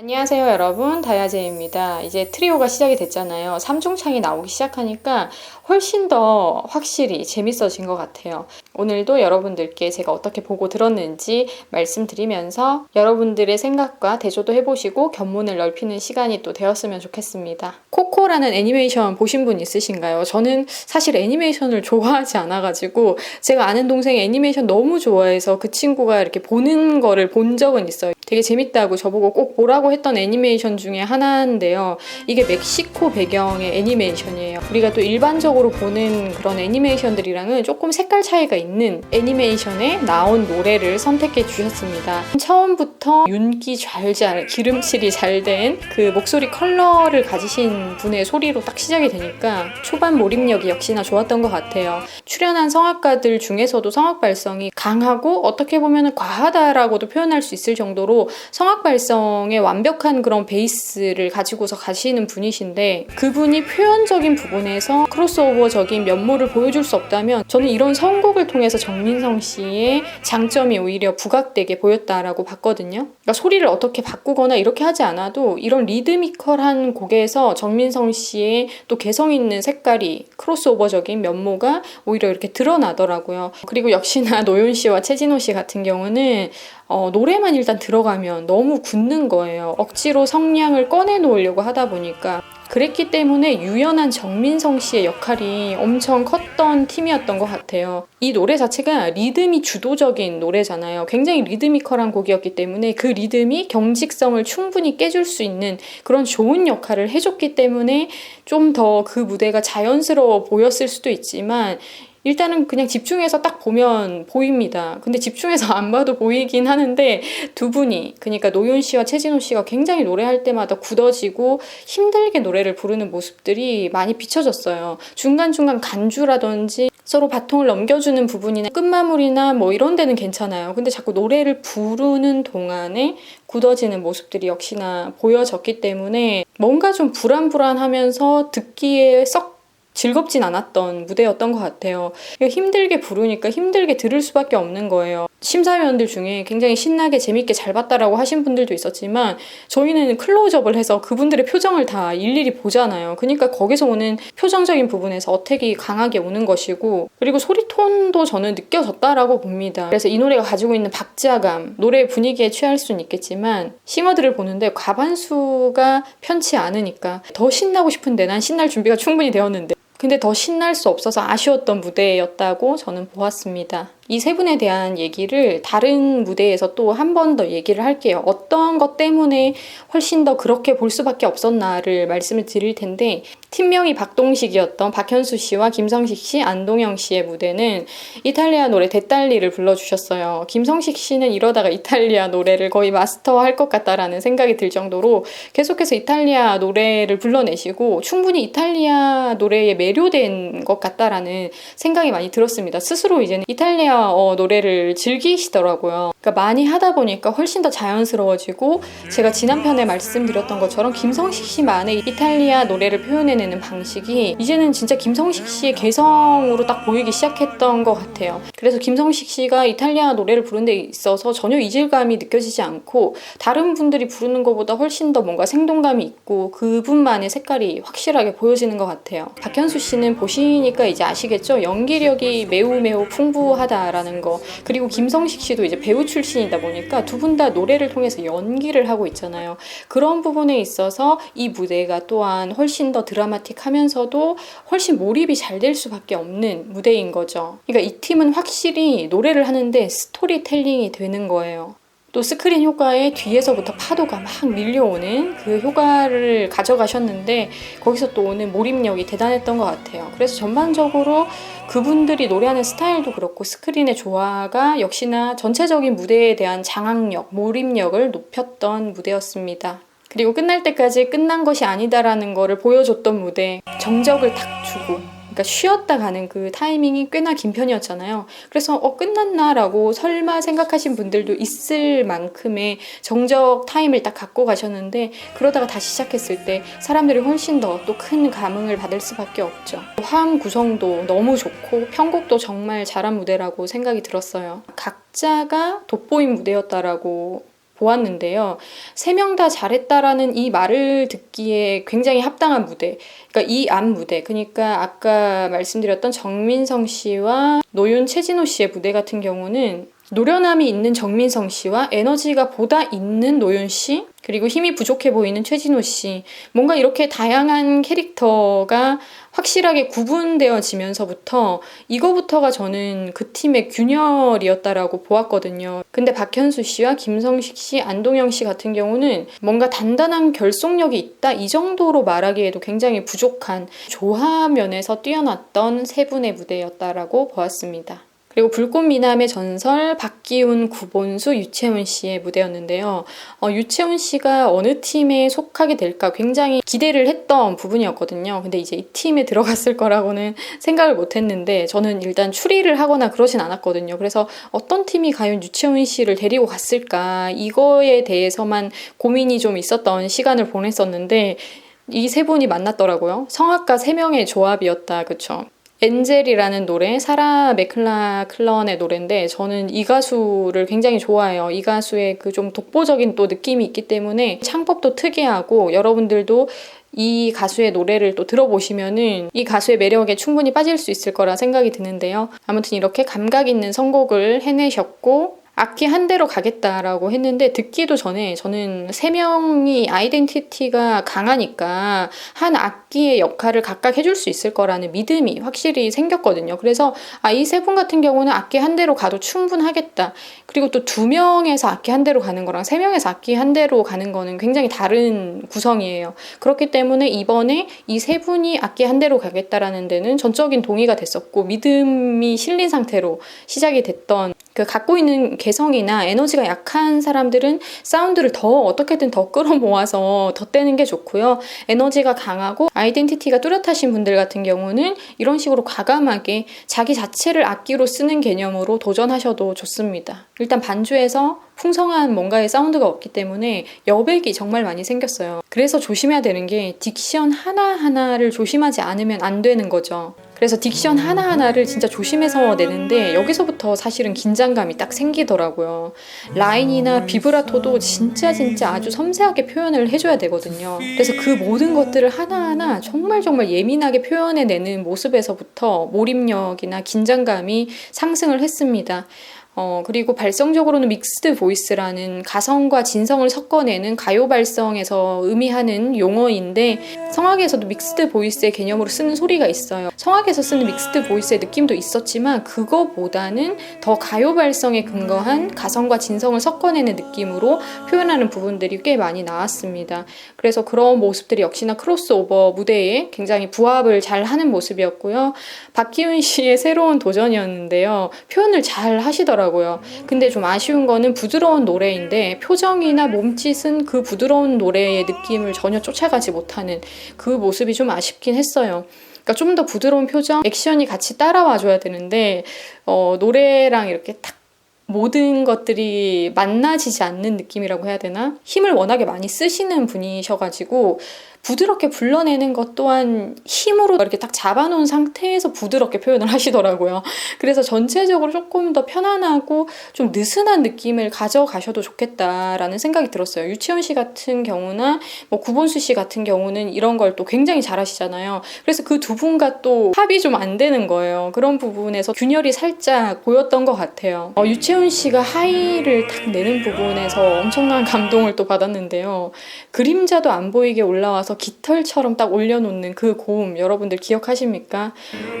안녕하세요 여러분 다야제입니다. 이제 트리오가 시작이 됐잖아요. 3중창이 나오기 시작하니까 훨씬 더 확실히 재밌어진 것 같아요. 오늘도 여러분들께 제가 어떻게 보고 들었는지 말씀드리면서 여러분들의 생각과 대조도 해보시고 견문을 넓히는 시간이 또 되었으면 좋겠습니다. 코코라는 애니메이션 보신 분 있으신가요? 저는 사실 애니메이션을 좋아하지 않아가지고 제가 아는 동생이 애니메이션 너무 좋아해서 그 친구가 이렇게 보는 거를 본 적은 있어요. 되게 재밌다고 저보고 꼭 보라고 했던 애니메이션 중에 하나인데요. 이게 멕시코 배경의 애니메이션이에요. 우리가 또 일반적으로 보는 그런 애니메이션들이랑은 조금 색깔 차이가 있는 애니메이션에 나온 노래를 선택해 주셨습니다. 처음부터 윤기 잘잘, 기름칠이 잘 된 그 목소리 컬러를 가지신 분의 소리로 딱 시작이 되니까 초반 몰입력이 역시나 좋았던 것 같아요. 출연한 성악가들 중에서도 성악 발성이 강하고 어떻게 보면 과하다라고도 표현할 수 있을 정도로 성악 발성의 완 벽한 그런 베이스를 가지고서 가시는 분이신데 그분이 표현적인 부분에서 크로스오버적인 면모를 보여줄 수 없다면 저는 이런 선곡을 통해서 정민성 씨의 장점이 오히려 부각되게 보였다라고 봤거든요. 그러니까 소리를 어떻게 바꾸거나 이렇게 하지 않아도 이런 리드미컬한 곡에서 정민성 씨의 또 개성 있는 색깔이 크로스오버적인 면모가 오히려 이렇게 드러나더라고요. 그리고 역시나 노윤 씨와 최진호 씨 같은 경우는 어, 노래만 일단 들어가면 너무 굳는 거예요. 억지로 성량을 꺼내놓으려고 하다 보니까. 그랬기 때문에 유연한 정민성 씨의 역할이 엄청 컸던 팀이었던 것 같아요. 이 노래 자체가 리듬이 주도적인 노래잖아요. 굉장히 리드미컬한 곡이었기 때문에 그 리듬이 경직성을 충분히 깨줄 수 있는 그런 좋은 역할을 해줬기 때문에 좀 더 그 무대가 자연스러워 보였을 수도 있지만 일단은 그냥 집중해서 딱 보면 보입니다. 근데 집중해서 안 봐도 보이긴 하는데 두 분이 그러니까 노윤 씨와 최진호 씨가 굉장히 노래할 때마다 굳어지고 힘들게 노래를 부르는 모습들이 많이 비춰졌어요. 중간중간 간주라든지 서로 바통을 넘겨주는 부분이나 끝마무리나 뭐 이런 데는 괜찮아요. 근데 자꾸 노래를 부르는 동안에 굳어지는 모습들이 역시나 보여졌기 때문에 뭔가 좀 불안불안하면서 듣기에 썩 즐겁진 않았던 무대였던 것 같아요. 힘들게 부르니까 힘들게 들을 수밖에 없는 거예요. 심사위원들 중에 굉장히 신나게 재밌게 잘 봤다라고 하신 분들도 있었지만 저희는 클로즈업을 해서 그분들의 표정을 다 일일이 보잖아요. 그러니까 거기서 오는 표정적인 부분에서 어택이 강하게 오는 것이고 그리고 소리 톤도 저는 느껴졌다라고 봅니다. 그래서 이 노래가 가지고 있는 박자감, 노래 분위기에 취할 수는 있겠지만 싱어들을 보는데 과반수가 편치 않으니까 더 신나고 싶은데 난 신날 준비가 충분히 되었는데 근데 더 신날 수 없어서 아쉬웠던 무대였다고 저는 보았습니다. 이 세 분에 대한 얘기를 다른 무대에서 또 한 번 더 얘기를 할게요. 어떤 것 때문에 훨씬 더 그렇게 볼 수밖에 없었나를 말씀을 드릴 텐데 팀명이 박동식이었던 박현수 씨와 김성식 씨, 안동영 씨의 무대는 이탈리아 노래 데딸리를 불러주셨어요. 김성식 씨는 이러다가 이탈리아 노래를 거의 마스터할 것 같다라는 생각이 들 정도로 계속해서 이탈리아 노래를 불러내시고 충분히 이탈리아 노래에 매료된 것 같다라는 생각이 많이 들었습니다. 스스로 이제는 이탈리아 어, 노래를 즐기시더라고요. 그러니까 많이 하다 보니까 훨씬 더 자연스러워지고 제가 지난 편에 말씀드렸던 것처럼 김성식 씨만의 이탈리아 노래를 표현해내는 방식이 이제는 진짜 김성식 씨의 개성으로 딱 보이기 시작했던 것 같아요. 그래서 김성식 씨가 이탈리아 노래를 부르는 데 있어서 전혀 이질감이 느껴지지 않고 다른 분들이 부르는 것보다 훨씬 더 뭔가 생동감이 있고 그분만의 색깔이 확실하게 보여지는 것 같아요. 박현수 씨는 보시니까 이제 아시겠죠? 연기력이 매우 매우 풍부하다 라는 거. 그리고 김성식 씨도 이제 배우 출신이다 보니까 두 분 다 노래를 통해서 연기를 하고 있잖아요. 그런 부분에 있어서 이 무대가 또한 훨씬 더 드라마틱하면서도 훨씬 몰입이 잘 될 수밖에 없는 무대인 거죠. 그러니까 이 팀은 확실히 노래를 하는데 스토리텔링이 되는 거예요. 또 스크린 효과에 뒤에서부터 파도가 막 밀려오는 그 효과를 가져가셨는데 거기서 또 오는 몰입력이 대단했던 것 같아요. 그래서 전반적으로 그분들이 노래하는 스타일도 그렇고 스크린의 조화가 역시나 전체적인 무대에 대한 장악력, 몰입력을 높였던 무대였습니다. 그리고 끝날 때까지 끝난 것이 아니다라는 거를 보여줬던 무대, 정적을 탁 주고 그러니까 쉬었다 가는 그 타이밍이 꽤나 긴 편이었잖아요. 그래서 어 끝났나라고 설마 생각하신 분들도 있을 만큼의 정적 타임을 딱 갖고 가셨는데 그러다가 다시 시작했을 때 사람들이 훨씬 더 또 큰 감흥을 받을 수밖에 없죠. 화음 구성도 너무 좋고 편곡도 정말 잘한 무대라고 생각이 들었어요. 각자가 돋보인 무대였다라고 보았는데요. 세 명 다 잘했다라는 이 말을 듣기에 굉장히 합당한 무대. 그러니까 이 앞 무대. 그러니까 아까 말씀드렸던 정민성 씨와 노윤 최진호 씨의 무대 같은 경우는 노련함이 있는 정민성 씨와 에너지가 보다 있는 노윤 씨, 그리고 힘이 부족해 보이는 최진호 씨. 뭔가 이렇게 다양한 캐릭터가 확실하게 구분되어지면서부터 이거부터가 저는 그 팀의 균열이었다라고 보았거든요. 근데 박현수 씨와 김성식 씨, 안동영 씨 같은 경우는 뭔가 단단한 결속력이 있다 이 정도로 말하기에도 굉장히 부족한 조화 면에서 뛰어났던 세 분의 무대였다라고 보았습니다. 그리고 불꽃 미남의 전설 박기훈, 구본수, 유채훈 씨의 무대였는데요. 어, 유채훈 씨가 어느 팀에 속하게 될까 굉장히 기대를 했던 부분이었거든요. 근데 이제 이 팀에 들어갔을 거라고는 생각을 못 했는데 저는 일단 추리를 하거나 그러진 않았거든요. 그래서 어떤 팀이 과연 유채훈 씨를 데리고 갔을까 이거에 대해서만 고민이 좀 있었던 시간을 보냈었는데 이 세 분이 만났더라고요. 성악가 세 명의 조합이었다. 그쵸? 엔젤이라는 노래, 사라 맥클라 클런의 노래인데 저는 이 가수를 굉장히 좋아해요. 이 가수의 그 좀 독보적인 또 느낌이 있기 때문에 창법도 특이하고 여러분들도 이 가수의 노래를 또 들어보시면은 이 가수의 매력에 충분히 빠질 수 있을 거라 생각이 드는데요. 아무튼 이렇게 감각 있는 선곡을 해내셨고 악기 한 대로 가겠다라고 했는데 듣기도 전에 저는 세 명이 아이덴티티가 강하니까 한 악기의 역할을 각각 해줄 수 있을 거라는 믿음이 확실히 생겼거든요. 그래서 아, 이 세 분 같은 경우는 악기 한 대로 가도 충분하겠다. 그리고 또 두 명에서 악기 한 대로 가는 거랑 세 명에서 악기 한 대로 가는 거는 굉장히 다른 구성이에요. 그렇기 때문에 이번에 이 세 분이 악기 한 대로 가겠다라는 데는 전적인 동의가 됐었고 믿음이 실린 상태로 시작이 됐던 그 갖고 있는 개 성이나 에너지가 약한 사람들은 사운드를 더 어떻게든 더 끌어모아서 덧대는 게 좋고요. 에너지가 강하고 아이덴티티가 뚜렷하신 분들 같은 경우는 이런 식으로 과감하게 자기 자체를 악기로 쓰는 개념으로 도전하셔도 좋습니다. 일단 반주에서 풍성한 뭔가의 사운드가 없기 때문에 여백이 정말 많이 생겼어요. 그래서 조심해야 되는 게 딕션 하나하나를 조심하지 않으면 안 되는 거죠. 그래서 딕션 하나하나를 진짜 조심해서 내는데 여기서부터 사실은 긴장감이 딱 생기더라고요. 라인이나 비브라토도 진짜 진짜 아주 섬세하게 표현을 해줘야 되거든요. 그래서 그 모든 것들을 하나하나 정말 정말 예민하게 표현해내는 모습에서부터 몰입력이나 긴장감이 상승을 했습니다. 어, 그리고 발성적으로는 믹스드 보이스라는 가성과 진성을 섞어내는 가요 발성에서 의미하는 용어인데 성악에서도 믹스드 보이스의 개념으로 쓰는 소리가 있어요. 성악에서 쓰는 믹스드 보이스의 느낌도 있었지만 그거보다는 더 가요 발성에 근거한 가성과 진성을 섞어내는 느낌으로 표현하는 부분들이 꽤 많이 나왔습니다. 그래서 그런 모습들이 역시나 크로스오버 무대에 굉장히 부합을 잘 하는 모습이었고요. 박기훈 씨의 새로운 도전이었는데요. 표현을 잘 하시더라고요. 하더라고요. 근데 좀 아쉬운 거는 부드러운 노래인데 표정이나 몸짓은 그 부드러운 노래의 느낌을 전혀 쫓아가지 못하는 그 모습이 좀 아쉽긴 했어요. 그러니까 좀 더 부드러운 표정, 액션이 같이 따라와줘야 되는데 어, 노래랑 이렇게 탁 모든 것들이 만나지지 않는 느낌이라고 해야 되나? 힘을 워낙에 많이 쓰시는 분이셔가지고 부드럽게 불러내는 것 또한 힘으로 이렇게 딱 잡아놓은 상태에서 부드럽게 표현을 하시더라고요. 그래서 전체적으로 조금 더 편안하고 좀 느슨한 느낌을 가져가셔도 좋겠다라는 생각이 들었어요. 유치원 씨 같은 경우나 뭐 구본수 씨 같은 경우는 이런 걸 또 굉장히 잘하시잖아요. 그래서 그 두 분과 또 합이 좀 안 되는 거예요. 그런 부분에서 균열이 살짝 보였던 것 같아요. 어, 유채훈 씨가 하이를 딱 내는 부분에서 엄청난 감동을 또 받았는데요. 그림자도 안 보이게 올라와서 깃털처럼 딱 올려놓는 그 고음 여러분들 기억하십니까?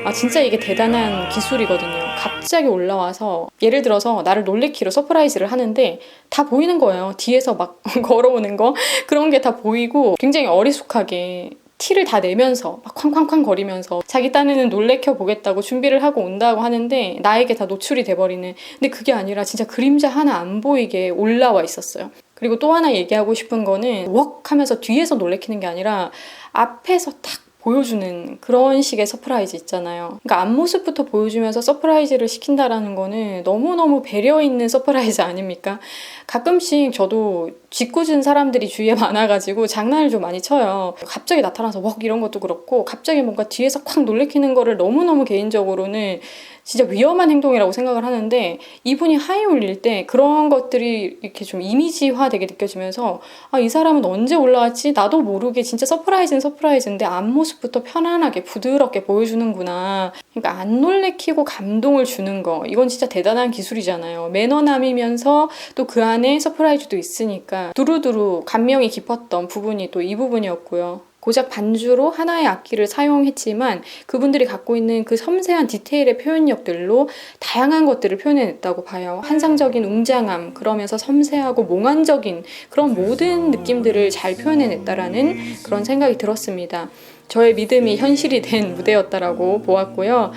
아 진짜 이게 대단한 기술이거든요. 갑자기 올라와서 예를 들어서 나를 놀래키로 서프라이즈를 하는데 다 보이는 거예요. 뒤에서 막 걸어오는 거 그런 게 다 보이고 굉장히 어리숙하게 티를 다 내면서 막 쾅쾅쾅 거리면서 자기 딴에는 놀래켜 보겠다고 준비를 하고 온다고 하는데 나에게 다 노출이 돼버리는 근데 그게 아니라 진짜 그림자 하나 안 보이게 올라와 있었어요. 그리고 또 하나 얘기하고 싶은 거는 웍 하면서 뒤에서 놀래키는 게 아니라 앞에서 탁 보여주는 그런 식의 서프라이즈 있잖아요. 그러니까 앞모습부터 보여주면서 서프라이즈를 시킨다라는 거는 너무너무 배려 있는 서프라이즈 아닙니까? 가끔씩 저도 짓궂은 사람들이 주위에 많아가지고 장난을 좀 많이 쳐요. 갑자기 나타나서 웍 이런 것도 그렇고 갑자기 뭔가 뒤에서 콱 놀래키는 거를 너무너무 개인적으로는 진짜 위험한 행동이라고 생각을 하는데 이분이 하이 올릴 때 그런 것들이 이렇게 좀 이미지화 되게 느껴지면서 아, 이 사람은 언제 올라왔지? 나도 모르게 진짜 서프라이즈는 서프라이즈인데 앞모습부터 편안하게 부드럽게 보여주는구나. 그러니까 안 놀래키고 감동을 주는 거. 이건 진짜 대단한 기술이잖아요. 매너남이면서 또 그 안에 서프라이즈도 있으니까 두루두루 감명이 깊었던 부분이 또 이 부분이었고요. 고작 반주로 하나의 악기를 사용했지만 그분들이 갖고 있는 그 섬세한 디테일의 표현력들로 다양한 것들을 표현해냈다고 봐요. 환상적인 웅장함, 그러면서 섬세하고 몽환적인 그런 모든 느낌들을 잘 표현해냈다라는 그런 생각이 들었습니다. 저의 믿음이 현실이 된 무대였다라고 보았고요.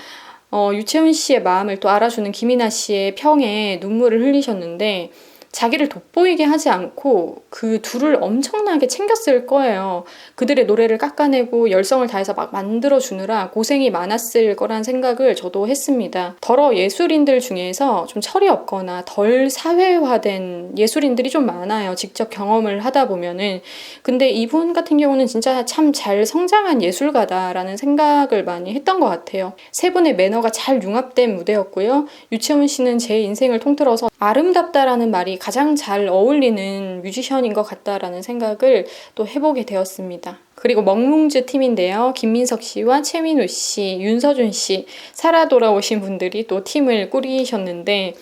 어, 유채훈 씨의 마음을 또 알아주는 김이나 씨의 평에 눈물을 흘리셨는데 자기를 돋보이게 하지 않고 그 둘을 엄청나게 챙겼을 거예요. 그들의 노래를 깎아내고 열성을 다해서 막 만들어 주느라 고생이 많았을 거란 생각을 저도 했습니다. 더러 예술인들 중에서 좀 철이 없거나 덜 사회화된 예술인들이 좀 많아요. 직접 경험을 하다 보면은. 근데 이분 같은 경우는 진짜 참 잘 성장한 예술가다라는 생각을 많이 했던 것 같아요. 세 분의 매너가 잘 융합된 무대였고요. 유채훈 씨는 제 인생을 통틀어서 아름답다라는 말이 가장 잘 어울리는 뮤지션인 것 같다라는 생각을 또 해보게 되었습니다. 그리고 멍뭉즈 팀인데요. 김민석 씨와 최민우 씨, 윤서준 씨, 살아 돌아오신 분들이 또 팀을 꾸리셨는데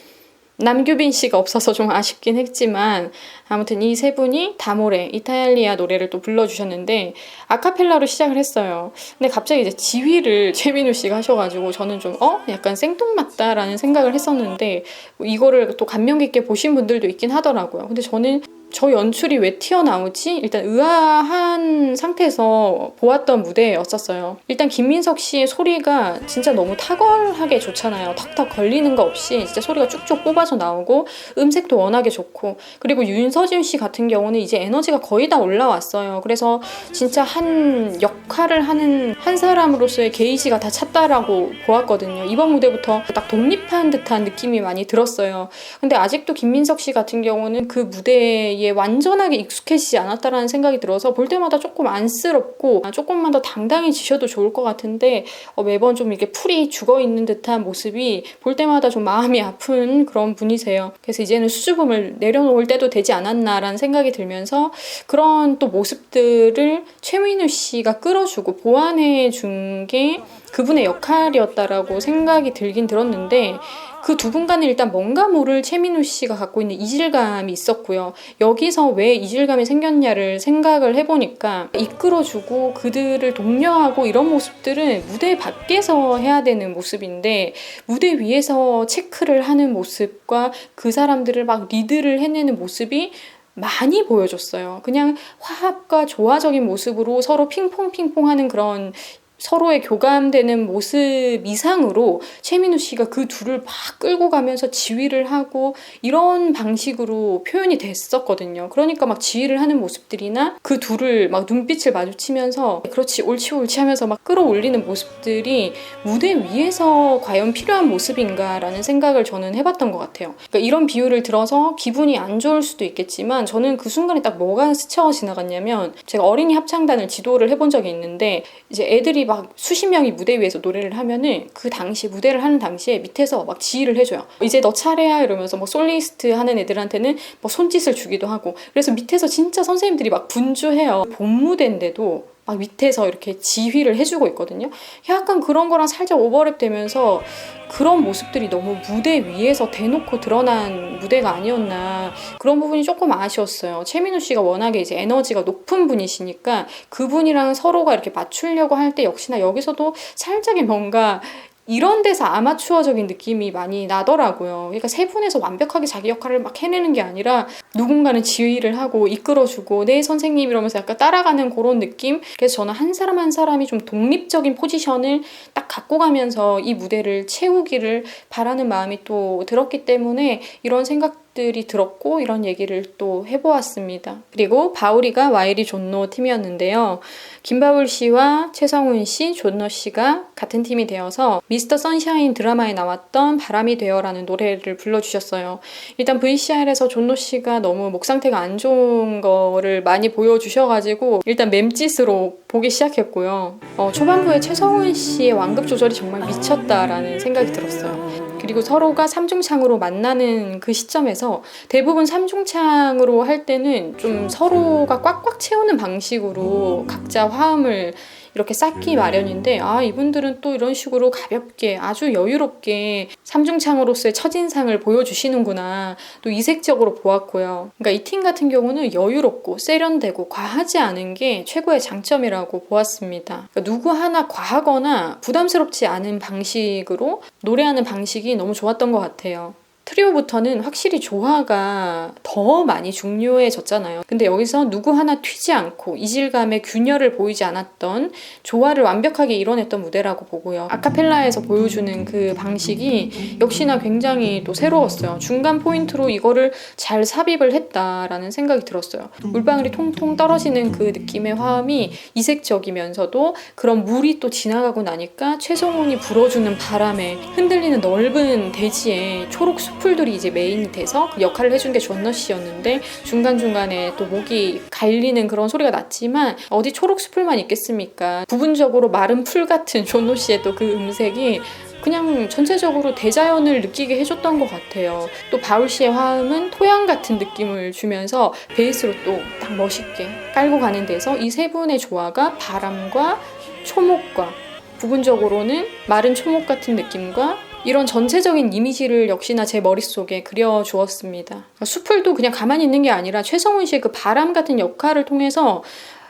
남규빈 씨가 없어서 좀 아쉽긴 했지만 아무튼 이 세 분이 다모레 이탈리아 노래를 또 불러주셨는데 아카펠라로 시작을 했어요. 근데 갑자기 이제 지휘를 최민우 씨가 하셔가지고 저는 좀 어? 약간 생뚱맞다라는 생각을 했었는데 이거를 또 감명 깊게 보신 분들도 있긴 하더라고요. 근데 저는 저 연출이 왜 튀어나오지? 일단 의아한 상태에서 보았던 무대였었어요. 일단 김민석 씨의 소리가 진짜 너무 탁월하게 좋잖아요. 턱턱 걸리는 거 없이 진짜 소리가 쭉쭉 뽑아서 나오고 음색도 워낙에 좋고 그리고 윤서진 씨 같은 경우는 이제 에너지가 거의 다 올라왔어요. 그래서 진짜 한 역 할을 하는 한 사람으로서의 게이지가 다 찼다라고 보았거든요. 이번 무대부터 딱 독립한 듯한 느낌이 많이 들었어요. 근데 아직도 김민석 씨 같은 경우는 그 무대에 완전하게 익숙해지지 않았다라는 생각이 들어서 볼 때마다 조금 안쓰럽고 조금만 더 당당해지셔도 좋을 것 같은데 어, 매번 좀 이렇게 풀이 죽어 있는 듯한 모습이 볼 때마다 좀 마음이 아픈 그런 분이세요. 그래서 이제는 수줍음을 내려놓을 때도 되지 않았나라는 생각이 들면서 그런 또 모습들을 최민우 씨가 끌어 주고 보완해 준 게 그분의 역할이었다라고 생각이 들긴 들었는데 그 두 분간에 일단 뭔가 모를 최민우 씨가 갖고 있는 이질감이 있었고요. 여기서 왜 이질감이 생겼냐를 생각을 해보니까 이끌어주고 그들을 독려하고 이런 모습들은 무대 밖에서 해야 되는 모습인데 무대 위에서 체크를 하는 모습과 그 사람들을 막 리드를 해내는 모습이 많이 보여줬어요. 그냥 화합과 조화적인 모습으로 서로 핑퐁핑퐁 하는 그런 서로의 교감되는 모습 이상으로 최민우 씨가 그 둘을 막 끌고 가면서 지휘를 하고 이런 방식으로 표현이 됐었거든요. 그러니까 막 지휘를 하는 모습들이나 그 둘을 막 눈빛을 마주치면서 그렇지 옳지 옳지 하면서 막 끌어올리는 모습들이 무대 위에서 과연 필요한 모습인가라는 생각을 저는 해봤던 것 같아요. 그러니까 이런 비유를 들어서 기분이 안 좋을 수도 있겠지만 저는 그 순간에 딱 뭐가 스쳐 지나갔냐면 제가 어린이 합창단을 지도를 해본 적이 있는데 이제 애들이 막 수십 명이 무대 위에서 노래를 하면은 그 당시 무대를 하는 당시에 밑에서 막 지휘를 해줘요. 이제 너 차례야 이러면서 뭐 솔리스트 하는 애들한테는 뭐 손짓을 주기도 하고 그래서 밑에서 진짜 선생님들이 막 분주해요. 본 무대인데도 막 밑에서 이렇게 지휘를 해주고 있거든요. 약간 그런 거랑 살짝 오버랩 되면서 그런 모습들이 너무 무대 위에서 대놓고 드러난 무대가 아니었나 그런 부분이 조금 아쉬웠어요. 최민우 씨가 워낙에 이제 에너지가 높은 분이시니까 그분이랑 서로가 이렇게 맞추려고 할 때 역시나 여기서도 살짝의 뭔가 이런 데서 아마추어적인 느낌이 많이 나더라고요. 그러니까 세 분에서 완벽하게 자기 역할을 막 해내는 게 아니라 누군가는 지휘를 하고 이끌어주고 내 네, 선생님 이러면서 약간 따라가는 그런 느낌? 그래서 저는 한 사람 한 사람이 좀 독립적인 포지션을 딱 갖고 가면서 이 무대를 채우기를 바라는 마음이 또 들었기 때문에 이런 생각 생각들이 들었고 이런 얘기를 또 해보았습니다. 그리고 바울이가 와이리 존노 팀이었는데요. 김바울 씨와 최성훈 씨, 존노 씨가 같은 팀이 되어서 미스터 선샤인 드라마에 나왔던 바람이 되어라는 노래를 불러주셨어요. 일단 VCR에서 존노 씨가 너무 목 상태가 안 좋은 거를 많이 보여주셔가지고 일단 맴짓으로 보기 시작했고요. 어, 초반부에 최성훈 씨의 완급 조절이 정말 미쳤다라는 생각이 들었어요. 그리고 서로가 삼중창으로 만나는 그 시점에서 대부분 삼중창으로 할 때는 좀 서로가 꽉꽉 채우는 방식으로 각자 화음을 이렇게 쌓기 마련인데 아 이분들은 또 이런 식으로 가볍게 아주 여유롭게 삼중창으로서의 첫인상을 보여주시는구나 또 이색적으로 보았고요. 그러니까 이 팀 같은 경우는 여유롭고 세련되고 과하지 않은 게 최고의 장점이라고 보았습니다. 그러니까 누구 하나 과하거나 부담스럽지 않은 방식으로 노래하는 방식이 너무 좋았던 것 같아요. 트리오부터는 확실히 조화가 더 많이 중요해졌잖아요. 근데 여기서 누구 하나 튀지 않고 이질감의 균열을 보이지 않았던 조화를 완벽하게 이뤄냈던 무대라고 보고요. 아카펠라에서 보여주는 그 방식이 역시나 굉장히 또 새로웠어요. 중간 포인트로 이거를 잘 삽입을 했다라는 생각이 들었어요. 물방울이 통통 떨어지는 그 느낌의 화음이 이색적이면서도 그런 물이 또 지나가고 나니까 최성훈이 불어주는 바람에 흔들리는 넓은 대지에 초록 숲 풀들이 이제 메인이 돼서 그 역할을 해준 게 존너 씨였는데 중간중간에 또 목이 갈리는 그런 소리가 났지만 어디 초록 숲풀만 있겠습니까? 부분적으로 마른 풀 같은 존노 씨의 또 그 음색이 그냥 전체적으로 대자연을 느끼게 해줬던 것 같아요. 또 바울 씨의 화음은 토양 같은 느낌을 주면서 베이스로 또 딱 멋있게 깔고 가는 데서 이 세 분의 조화가 바람과 초목과 부분적으로는 마른 초목 같은 느낌과 이런 전체적인 이미지를 역시나 제 머릿속에 그려주었습니다. 수풀도 그냥 가만히 있는 게 아니라 최성훈 씨의 그 바람 같은 역할을 통해서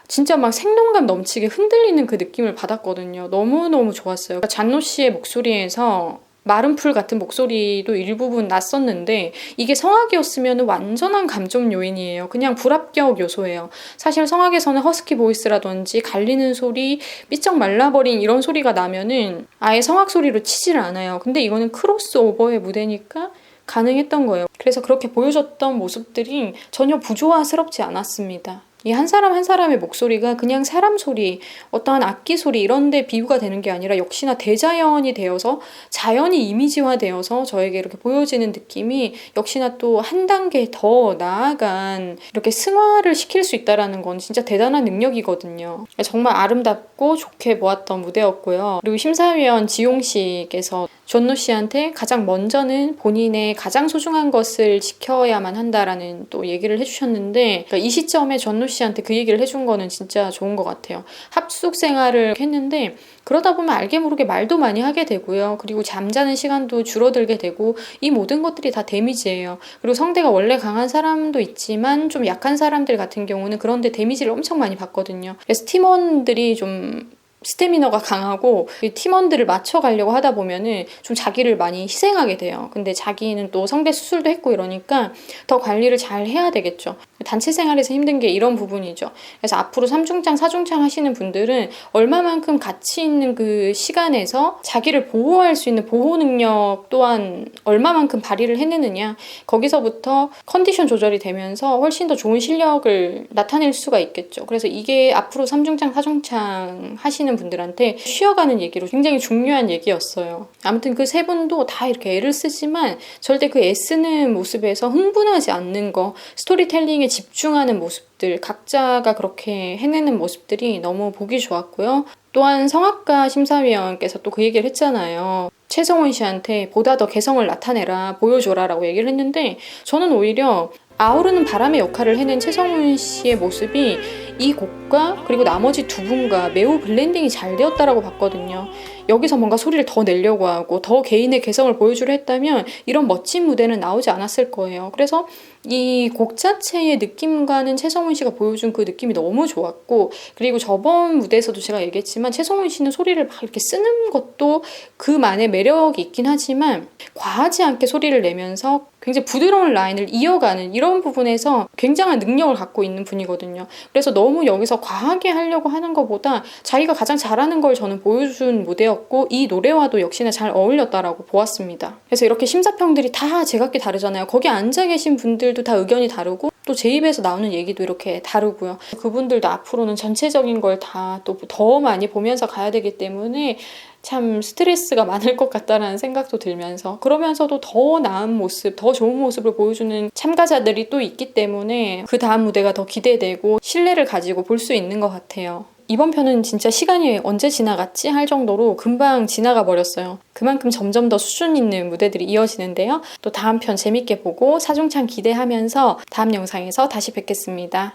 진짜 막 생동감 넘치게 흔들리는 그 느낌을 받았거든요. 너무너무 좋았어요. 잔노 씨의 목소리에서 마른 풀 같은 목소리도 일부분 났었는데 이게 성악이었으면 완전한 감점 요인이에요. 그냥 불합격 요소예요. 사실 성악에서는 허스키 보이스라든지 갈리는 소리, 삐쩍 말라버린 이런 소리가 나면은 아예 성악 소리로 치지를 않아요. 근데 이거는 크로스오버의 무대니까 가능했던 거예요. 그래서 그렇게 보여줬던 모습들이 전혀 부조화스럽지 않았습니다. 이 한 사람 한 사람의 목소리가 그냥 사람 소리, 어떠한 악기 소리 이런 데 비유가 되는 게 아니라 역시나 대자연이 되어서 자연이 이미지화 되어서 저에게 이렇게 보여지는 느낌이 역시나 또 한 단계 더 나아간 이렇게 승화를 시킬 수 있다라는 건 진짜 대단한 능력이거든요. 정말 아름답고 좋게 보았던 무대였고요. 그리고 심사위원 지용 씨께서 존노 씨한테 가장 먼저는 본인의 가장 소중한 것을 지켜야만 한다라는 또 얘기를 해주셨는데 그러니까 이 시점에 존노 씨한테 그 얘기를 해준 거는 진짜 좋은 것 같아요. 합숙 생활을 했는데 그러다 보면 알게 모르게 말도 많이 하게 되고요. 그리고 잠자는 시간도 줄어들게 되고 이 모든 것들이 다 데미지예요. 그리고 성대가 원래 강한 사람도 있지만 좀 약한 사람들 같은 경우는 그런데 데미지를 엄청 많이 받거든요. 그래서 팀원들이 좀 스태미너가 강하고 팀원들을 맞춰가려고 하다 보면은 좀 자기를 많이 희생하게 돼요. 근데 자기는 또 성대 수술도 했고 이러니까 더 관리를 잘 해야 되겠죠. 단체 생활에서 힘든 게 이런 부분이죠. 그래서 앞으로 삼중창, 사중창 하시는 분들은 얼마만큼 가치 있는 그 시간에서 자기를 보호할 수 있는 보호 능력 또한 얼마만큼 발휘를 해내느냐 거기서부터 컨디션 조절이 되면서 훨씬 더 좋은 실력을 나타낼 수가 있겠죠. 그래서 이게 앞으로 삼중창, 사중창 하시는 분들한테 쉬어가는 얘기로 굉장히 중요한 얘기였어요. 아무튼 그 세 분도 다 이렇게 애를 쓰지만 절대 그 애쓰는 모습에서 흥분하지 않는 거, 스토리텔링에 집중하는 모습들, 각자가 그렇게 해내는 모습들이 너무 보기 좋았고요. 또한 성악가 심사위원께서 또 그 얘기를 했잖아요. 최성훈 씨한테 보다 더 개성을 나타내라, 보여줘라 라고 얘기를 했는데 저는 오히려 아우르는 바람의 역할을 해낸 최성훈 씨의 모습이 이 곡과 그리고 나머지 두 분과 매우 블렌딩이 잘 되었다라고 봤거든요. 여기서 뭔가 소리를 더 내려고 하고 더 개인의 개성을 보여주려 했다면 이런 멋진 무대는 나오지 않았을 거예요. 그래서 이 곡 자체의 느낌과는 최성훈 씨가 보여준 그 느낌이 너무 좋았고 그리고 저번 무대에서도 제가 얘기했지만 최성훈 씨는 소리를 막 이렇게 쓰는 것도 그만의 매력이 있긴 하지만 과하지 않게 소리를 내면서 굉장히 부드러운 라인을 이어가는 이런 부분에서 굉장한 능력을 갖고 있는 분이거든요. 그래서 너무 여기서 과하게 하려고 하는 것보다 자기가 가장 잘하는 걸 저는 보여준 무대였고 이 노래와도 역시나 잘 어울렸다라고 보았습니다. 그래서 이렇게 심사평들이 다 제각기 다르잖아요. 거기 앉아 계신 분들도 다 의견이 다르고 또 제 입에서 나오는 얘기도 이렇게 다르고요. 그분들도 앞으로는 전체적인 걸 다 또 더 많이 보면서 가야 되기 때문에 참 스트레스가 많을 것 같다라는 생각도 들면서 그러면서도 더 나은 모습, 더 좋은 모습을 보여주는 참가자들이 또 있기 때문에 그 다음 무대가 더 기대되고 신뢰를 가지고 볼 수 있는 것 같아요. 이번 편은 진짜 시간이 언제 지나갔지 할 정도로 금방 지나가 버렸어요. 그만큼 점점 더 수준 있는 무대들이 이어지는데요. 또 다음 편 재밌게 보고 사중창 기대하면서 다음 영상에서 다시 뵙겠습니다.